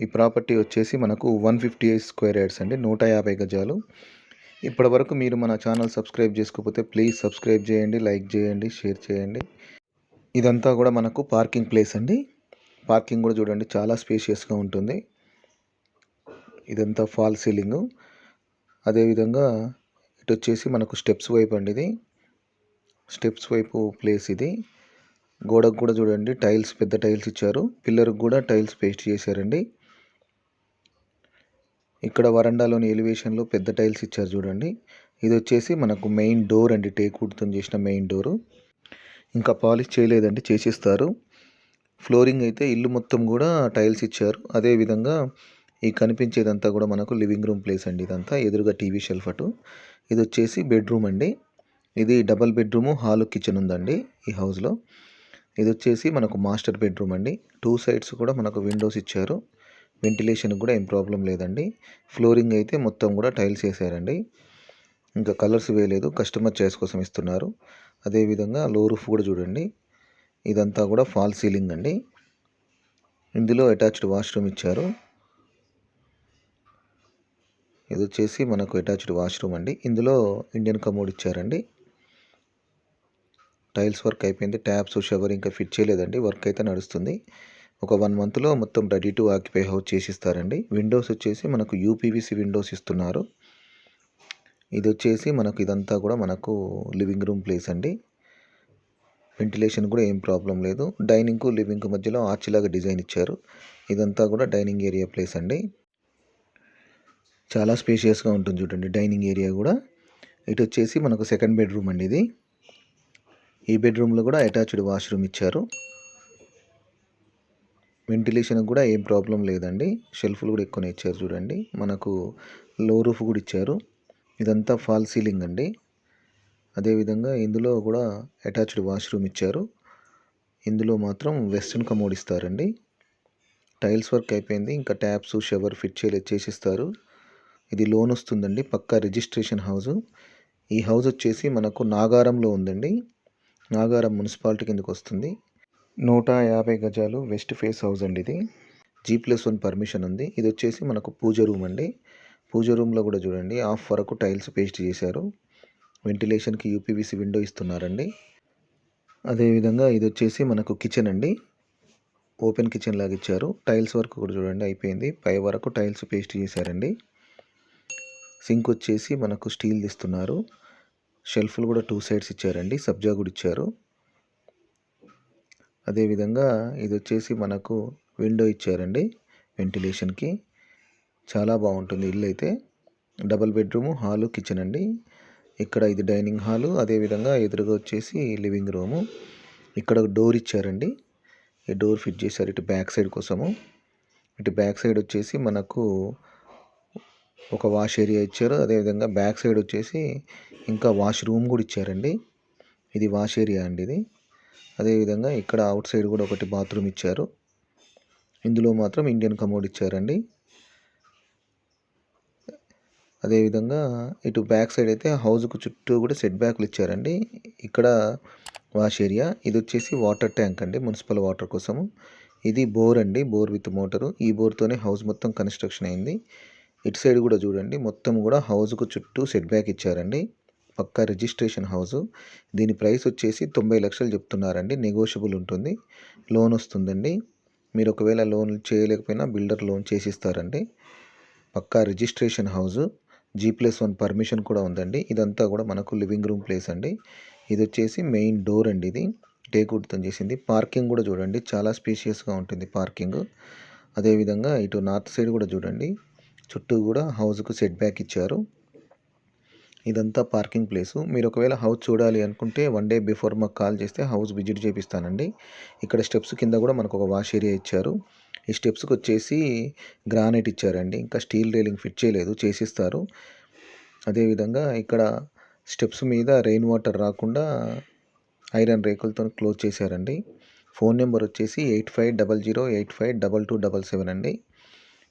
ఈ ప్రాపర్టీ వచ్చేసి మనకు one fifty eight square yards అండి. నూట యాభై గజాలు. ఇప్పటి వరకు మీరు మన ఛానల్ సబ్స్క్రైబ్ చేసుకోకపోతే ప్లీజ్ సబ్స్క్రైబ్ చేయండి లైక్ చేయండి షేర్ చేయండి. ఇదంతా కూడా మనకు పార్కింగ్ ప్లేస్ అండి. పార్కింగ్ కూడా చూడండి చాలా స్పేషియస్గా ఉంటుంది. ఇదంతా ఫాల్ సీలింగ్. అదేవిధంగా ఇటు వచ్చేసి మనకు స్టెప్స్ వైపు అండి ఇది. స్టెప్స్ వైపు ప్లేస్ ఇది. గోడకు కూడా చూడండి టైల్స్ పెద్ద టైల్స్ ఇచ్చారు. పిల్లర్కి కూడా టైల్స్ పేస్ట్ చేశారండి. ఇక్కడ వరండాలోని ఎలివేషన్లో పెద్ద టైల్స్ ఇచ్చారు చూడండి. ఇది వచ్చేసి మనకు మెయిన్ డోర్ అండి టేకుడ్తో చేసిన మెయిన్ డోరు. ఇంకా పాలిష్ చేయలేదండి చేసిస్తారు. ఫ్లోరింగ్ అయితే ఇల్లు మొత్తం కూడా టైల్స్ ఇచ్చారు. అదేవిధంగా ఈ కనిపించేదంతా కూడా మనకు లివింగ్ రూమ్ ప్లేస్ అండి ఇదంతా ఎదురుగా టీవీ షెల్ఫ్ అటు. ఇది వచ్చేసి బెడ్రూమ్ అండి. ఇది డబల్ బెడ్రూము హాల్ కిచెన్ ఉందండి ఈ హౌస్లో. ఇది వచ్చేసి మనకు మాస్టర్ బెడ్రూమ్ అండి. టూ సైడ్స్ కూడా మనకు విండోస్ ఇచ్చారు. వెంటిలేషన్ కూడా ఏం ప్రాబ్లం లేదండి. ఫ్లోరింగ్ అయితే మొత్తం కూడా టైల్స్ వేసారండి. ఇంకా కలర్స్ వేయలేదు. కస్టమర్ చాయిస్ కోసం ఇస్తున్నారు. అదేవిధంగా లో రూఫ్ కూడా చూడండి. ఇదంతా కూడా ఫాల్ సీలింగ్ అండి. ఇందులో అటాచ్డ్ వాష్రూమ్ ఇచ్చారు. ఇది వచ్చేసి మనకు అటాచ్డ్ వాష్రూమ్ అండి. ఇందులో ఇండియన్ కమోడ్ ఇచ్చారండి. టైల్స్ వర్క్ అయిపోయింది. ట్యాప్స్ షవర్ ఇంకా ఫిట్ చేయలేదండి. వర్క్ అయితే నడుస్తుంది. ఒక వన్ మంత్లో మొత్తం రెడీ టు ఆక్యుపై హౌస్ చేసిస్తారండి. విండోస్ వచ్చేసి మనకు యూపీవీసీ విండోస్ ఇస్తున్నారు. ఇది వచ్చేసి మనకు ఇదంతా కూడా మనకు లివింగ్ రూమ్ ప్లేస్ అండి. వెంటిలేషన్ కూడా ఏం ప్రాబ్లం లేదు. డైనింగ్కు లివింగ్కు మధ్యలో ఆర్చిలాగా డిజైన్ ఇచ్చారు. ఇదంతా కూడా డైనింగ్ ఏరియా ప్లేస్ అండి. చాలా స్పేషియస్గా ఉంటుంది చూడండి డైనింగ్ ఏరియా కూడా. ఇటు వచ్చేసి మనకు సెకండ్ బెడ్రూమ్ అండి ఇది. ఈ బెడ్రూమ్లో కూడా అటాచ్డ్ వాష్రూమ్ ఇచ్చారు. వెంటిలేషన్ కూడా ఏం ప్రాబ్లం లేదండి. షెల్ఫ్లు కూడా ఎక్కువనే ఇచ్చారు చూడండి. మనకు లో రూఫ్ కూడా ఇచ్చారు. ఇదంతా ఫాల్ సీలింగ్ అండి. అదేవిధంగా ఇందులో కూడా అటాచ్డ్ వాష్రూమ్ ఇచ్చారు. ఇందులో మాత్రం వెస్ట్రన్ కమోడ్ ఇస్తారండి. టైల్స్ వర్క్ అయిపోయింది. ఇంకా ట్యాప్స్ షవర్ ఫిట్ చేయలే చేసిస్తారు. ఇది లోన్ వస్తుందండి. పక్కా రిజిస్ట్రేషన్ హౌస్ ఈ హౌస్ వచ్చేసి మనకు నాగారంలో ఉందండి. నాగారం మున్సిపాలిటీ కిందకు వస్తుంది. నూట యాభై గజాలు వెస్ట్ ఫేస్ హౌస్ అండి ఇది. జీ ప్లస్ వన్ పర్మిషన్ ఉంది. ఇది వచ్చేసి మనకు పూజ రూమ్ అండి. పూజ రూమ్లో కూడా చూడండి హాఫ్ వరకు టైల్స్ పేస్ట్ చేశారు. వెంటిలేషన్కి యూపీవీసీ విండో ఇస్తున్నారండి. అదేవిధంగా ఇది వచ్చేసి మనకు కిచెన్ అండి. ఓపెన్ కిచెన్ లాగా ఇచ్చారు. టైల్స్ వర్క్ కూడా చూడండి అయిపోయింది. పై వరకు టైల్స్ పేస్ట్ చేశారండి. సింక్ వచ్చేసి మనకు స్టీల్ ఇస్తున్నారు. షెల్ఫ్లు కూడా టూ సైడ్స్ ఇచ్చారండి. సబ్జా కూడా ఇచ్చారు. అదేవిధంగా ఇది వచ్చేసి మనకు విండో ఇచ్చారండి వెంటిలేషన్కి. చాలా బాగుంటుంది ఇల్లు అయితే డబల్ బెడ్రూము హాలు కిచెన్ అండి. ఇక్కడ ఇది డైనింగ్ హాలు అదేవిధంగా ఎదురుగా వచ్చేసి లివింగ్ రూము. ఇక్కడ డోర్ ఇచ్చారండి. ఈ డోర్ ఫిట్ చేశారు ఇటు బ్యాక్ సైడ్ కోసము. ఇటు బ్యాక్ సైడ్ వచ్చేసి మనకు ఒక వాష్ ఏరియా ఇచ్చారు. అదేవిధంగా బ్యాక్ సైడ్ వచ్చేసి ఇంకా వాష్ రూమ్ కూడా ఇచ్చారండి. ఇది వాష్ ఏరియా అండి ఇది. అదేవిధంగా ఇక్కడ అవుట్ సైడ్ కూడా ఒకటి బాత్రూమ్ ఇచ్చారు. ఇందులో మాత్రం ఇండియన్ కమోడ్ ఇచ్చారండి. అదేవిధంగా ఇటు బ్యాక్ సైడ్ అయితే హౌస్కు చుట్టూ కూడా సెట్ బ్యాక్లు ఇచ్చారండి. ఇక్కడ వాష్ ఏరియా. ఇది వచ్చేసి వాటర్ ట్యాంక్ అండి మున్సిపల్ వాటర్ కోసము. ఇది బోర్ అండి బోర్ విత్ మోటరు. ఈ బోర్తోనే హౌస్ మొత్తం కన్స్ట్రక్షన్ అయింది. ఇటు సైడ్ కూడా చూడండి మొత్తం కూడా హౌస్కు చుట్టూ సెట్ బ్యాక్ ఇచ్చారండి. పక్కా రిజిస్ట్రేషన్ హౌస్ దీని ప్రైస్ వచ్చేసి తొంభై లక్షలు చెప్తున్నారండి. నెగోషియబుల్ ఉంటుంది. లోన్ వస్తుందండి. మీరు ఒకవేళ లోన్ చేయలేకపోయినా బిల్డర్ లోన్ చేసిస్తారండి. పక్కా registration house G plus one permission కూడా ఉందండి. ఇదంతా కూడా మనకు లివింగ్ రూమ్ ప్లేస్ అండి. ఇది వచ్చేసి మెయిన్ డోర్ అండి ఇది. టేకుడ్తో చేసింది. పార్కింగ్ కూడా చూడండి. చాలా స్పేషియస్గా ఉంటుంది పార్కింగ్. అదేవిధంగా ఇటు నార్త్ సైడ్ కూడా చూడండి. చుట్టూ కూడా హౌస్కు సెట్ బ్యాక్ ఇచ్చారు. ఇదంతా పార్కింగ్ ప్లేసు. మీరు ఒకవేళ హౌస్ చూడాలి అనుకుంటే వన్ డే బిఫోర్ మాకు కాల్ చేస్తే హౌస్ విజిట్ చేపిస్తానండి. ఇక్కడ స్టెప్స్ కింద కూడా మనకు ఒక వాష్ ఏరియా ఇచ్చారు. ఈ స్టెప్స్కి వచ్చేసి గ్రానైట్ ఇచ్చారండి. ఇంకా స్టీల్ రైలింగ్ ఫిట్ చేయలేదు చేసిస్తారు. అదేవిధంగా ఇక్కడ స్టెప్స్ మీద రెయిన్ వాటర్ రాకుండా ఐరన్ రేకులతో క్లోజ్ చేశారండి. ఫోన్ నెంబర్ వచ్చేసి eight five double zero eight five double two double seven అండి.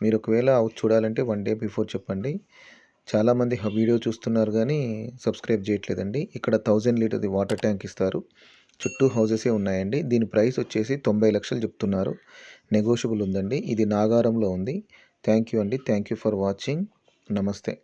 మీరు ఒకవేళ హౌస్ చూడాలంటే వన్ డే బిఫోర్ చెప్పండి. చాలామంది వీడియో చూస్తున్నారు కానీ సబ్స్క్రైబ్ చేయట్లేదండి. ఇక్కడ థౌజండ్ లీటర్ది వాటర్ ట్యాంక్ ఇస్తారు. చుట్టూ హౌజెసే ఉన్నాయండి. దీని ప్రైస్ వచ్చేసి తొంభై లక్షలు చెప్తున్నారు. నెగోషియబుల్ ఉందండి. ఇది నాగారంలో ఉంది. థ్యాంక్ యూ అండి. Thank you for watching. నమస్తే.